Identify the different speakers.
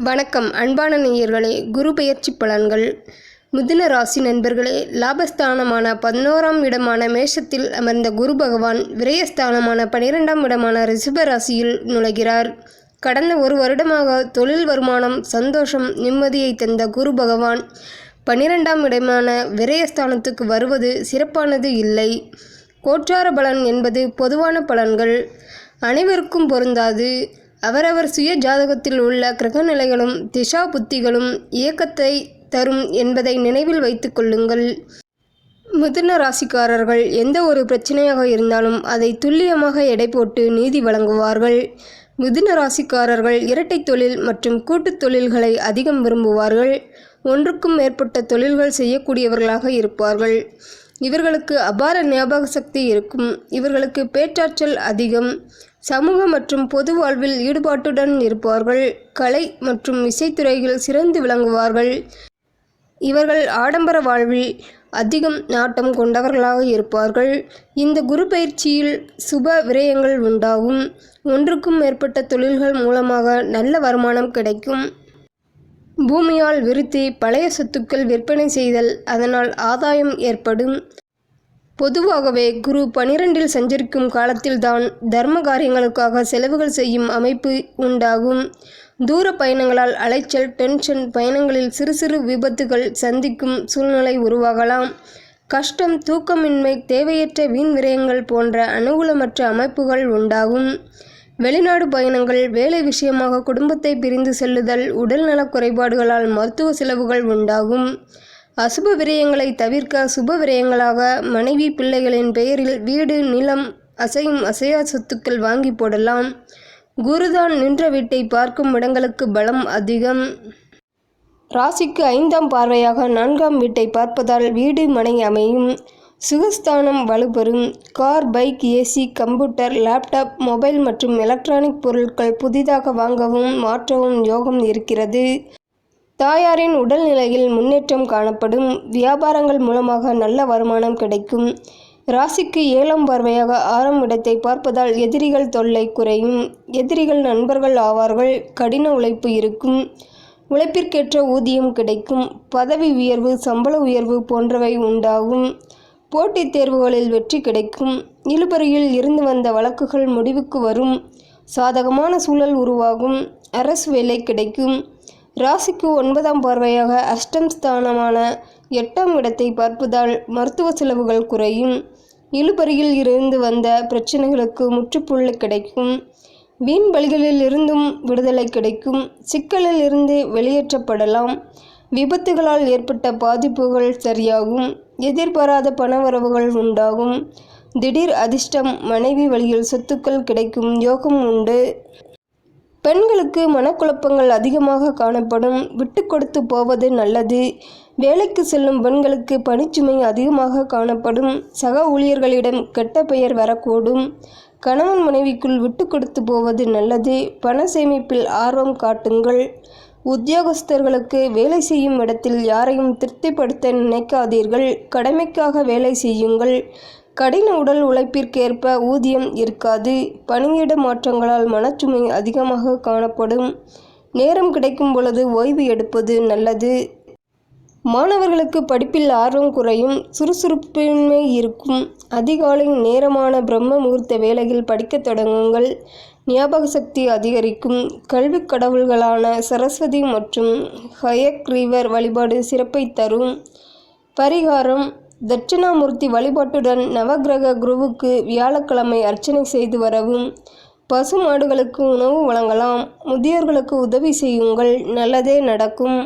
Speaker 1: வணக்கம் அன்பான நேயர்களே. குரு பெயர்ச்சி பலன்கள். மிதுன ராசி நண்பர்களே லாபஸ்தானமான பதினோராம் இடமான மேஷத்தில் அமர்ந்த குரு பகவான் விரயஸ்தானமான பனிரெண்டாம் இடமான ரிஷப ராசியில் நுழைகிறார். கடந்த ஒரு வருடமாக தொழில் வருமானம் சந்தோஷம் நிம்மதியை தந்த குரு பகவான் பனிரெண்டாம் இடமான விரயஸ்தானத்துக்கு வருவது சிறப்பானது இல்லை. கோற்றார பலன் என்பது பொதுவான பலன்கள். அனைவருக்கும் பொருந்தாது. அவரவர் சுய ஜாதகத்தில் உள்ள கிரகநிலைகளும் திசா புத்திகளும் இயக்கத்தை தரும் என்பதை நினைவில் வைத்து கொள்ளுங்கள். மிதுன ராசிக்காரர்கள் எந்த ஒரு பிரச்சனையாக இருந்தாலும் அதை துல்லியமாக எடை போட்டு நீதி வழங்குவார்கள். மிதுன ராசிக்காரர்கள் இரட்டை தொழில் மற்றும் கூட்டுத் தொழில்களை அதிகம் விரும்புவார்கள். ஒன்றுக்கும் மேற்பட்ட தொழில்கள் செய்யக்கூடியவர்களாக இருப்பார்கள். இவர்களுக்கு அபார ஞாபக சக்தி இருக்கும். இவர்களுக்கு பேச்சாற்றல் அதிகம். சமூக மற்றும் பொது வாழ்வில் ஈடுபாட்டுடன் இருப்பார்கள். கலை மற்றும் இசைத்துறையில் சிறந்து விளங்குவார்கள். இவர்கள் ஆடம்பர வாழ்வில் அதிகம் நாட்டம் கொண்டவர்களாக இருப்பார்கள். இந்த குரு பயிற்சியில் சுப விரயங்கள் உண்டாகும். ஒன்றுக்கும் மேற்பட்ட தொழில்கள் மூலமாக நல்ல வருமானம் கிடைக்கும். பூமியால் விருத்தி பழைய சொத்துக்கள் விற்பனை செய்தல் அதனால் ஆதாயம் ஏற்படும். பொதுவாகவே குரு பனிரெண்டில் சஞ்சரிக்கும் காலத்தில்தான் தர்ம காரியங்களுக்காக செலவுகள் செய்யும் அமைப்பு உண்டாகும். தூர பயணங்களால் அலைச்சல் டென்ஷன் பயணங்களில் சிறு சிறு விபத்துகள் சந்திக்கும் சூழ்நிலை உருவாகலாம். கஷ்டம் தூக்கமின்மை தேவையற்ற வீண் விரயங்கள் போன்ற அனுகூலமற்ற அமைப்புகள் உண்டாகும். வெளிநாடு பயணங்கள் வேலை விஷயமாக குடும்பத்தை பிரிந்து செல்லுதல் உடல்நல குறைபாடுகளால் மருத்துவ செலவுகள் உண்டாகும். அசுப விரயங்களை தவிர்க்க சுப விரயங்களாக மனைவி பிள்ளைகளின் பெயரில் வீடு நிலம் அசையும் அசையா சொத்துக்கள் வாங்கி போடலாம். குருதான் நின்ற வீட்டை பார்க்கும் இடங்களுக்கு பலம் அதிகம். ராசிக்கு ஐந்தாம் பார்வையாக நான்காம் வீட்டை பார்ப்பதால் வீடு மனை அமையும். சுகஸ்தானம் வலுப்பெறும் car bike AC computer laptop mobile மற்றும் எலக்ட்ரானிக் பொருட்கள் புதிதாக வாங்கவும் மாற்றவும் யோகம் இருக்கிறது. தாயாரின் உடல்நிலையில் முன்னேற்றம் காணப்படும். வியாபாரங்கள் மூலமாக நல்ல வருமானம் கிடைக்கும். ராசிக்கு ஏழாம் பார்வையாக ஆறாம் இடத்தை பார்ப்பதால் எதிரிகள் தொல்லை குறையும். எதிரிகள் நண்பர்கள் ஆவார்கள். கடின உழைப்பு இருக்கும். உழைப்பிற்கேற்ற ஊதியம் கிடைக்கும். பதவி உயர்வு சம்பள உயர்வு போன்றவை உண்டாகும். போட்டித் தேர்வுகளில் வெற்றி கிடைக்கும். இழுபறியில் இருந்து வந்த வழக்குகள் முடிவுக்கு வரும். சாதகமான சூழல் உருவாகும். அரசு வேலை கிடைக்கும். ராசிக்கு ஒன்பதாம் பார்வையாக அஷ்டம் ஸ்தானமான எட்டாம் இடத்தை பார்ப்பதால் மருத்துவ செலவுகள் குறையும். இழுபறியில் இருந்து வந்த பிரச்சனைகளுக்கு முற்றுப்புள்ளி கிடைக்கும். வீண் பலிகளில் இருந்தும் விடுதலை கிடைக்கும். சிக்கலில் இருந்து வெளியேற்றப்படலாம். விபத்துகளால் ஏற்பட்ட பாதிப்புகள் சரியாகும் எதிர்பாராத பணவரவுகள் உண்டாகும். திடீர் அதிர்ஷ்டம் மனைவி வழியில் சொத்துக்கள் கிடைக்கும் யோகம் உண்டு. பெண்களுக்கு மனக்குழப்பங்கள் அதிகமாக காணப்படும். விட்டு கொடுத்து போவது நல்லது. வேலைக்கு செல்லும் பெண்களுக்கு பணிச்சுமை அதிகமாக காணப்படும். சக ஊழியர்களிடம் கெட்ட பெயர் வரக்கூடும். கணவன் மனைவிக்குள் விட்டு கொடுத்து போவது நல்லது. பண சேமிப்பில் ஆர்வம் காட்டுங்கள். உத்தியோகஸ்தர்களுக்கு வேலை செய்யும் இடத்தில் யாரையும் திருப்திப்படுத்த நினைக்காதீர்கள். கடமைக்காக வேலை செய்யுங்கள். கடின உடல் உழைப்பிற்கேற்ப ஊதியம் இருக்காது. பணியிட மாற்றங்களால் மனச்சுமை அதிகமாக காணப்படும். நேரம் கிடைக்கும் பொழுது ஓய்வு எடுப்பது நல்லது. மாணவர்களுக்கு படிப்பில் ஆர்வம் குறையும். சுறுசுறுப்பின்மை இருக்கும். அதிகாலை நேரமான பிரம்ம முகூர்த்த வேளையில் படிக்கத் தொடங்குங்கள். ஞாபக சக்தி அதிகரிக்கும் கல்வி கடவுள்களான சரஸ்வதி மற்றும் ஹயக் ரீவர் வழிபாடு சிறப்பை தரும். பரிகாரம் தட்சிணாமூர்த்தி வழிபாட்டுடன் நவகிரக குருவுக்கு வியாழக்கிழமை அர்ச்சனை செய்து வரவும். பசு மாடுகளுக்கு உணவு வழங்கலாம். முதியோர்களுக்கு உதவி செய்யுங்கள். நல்லதே நடக்கும்.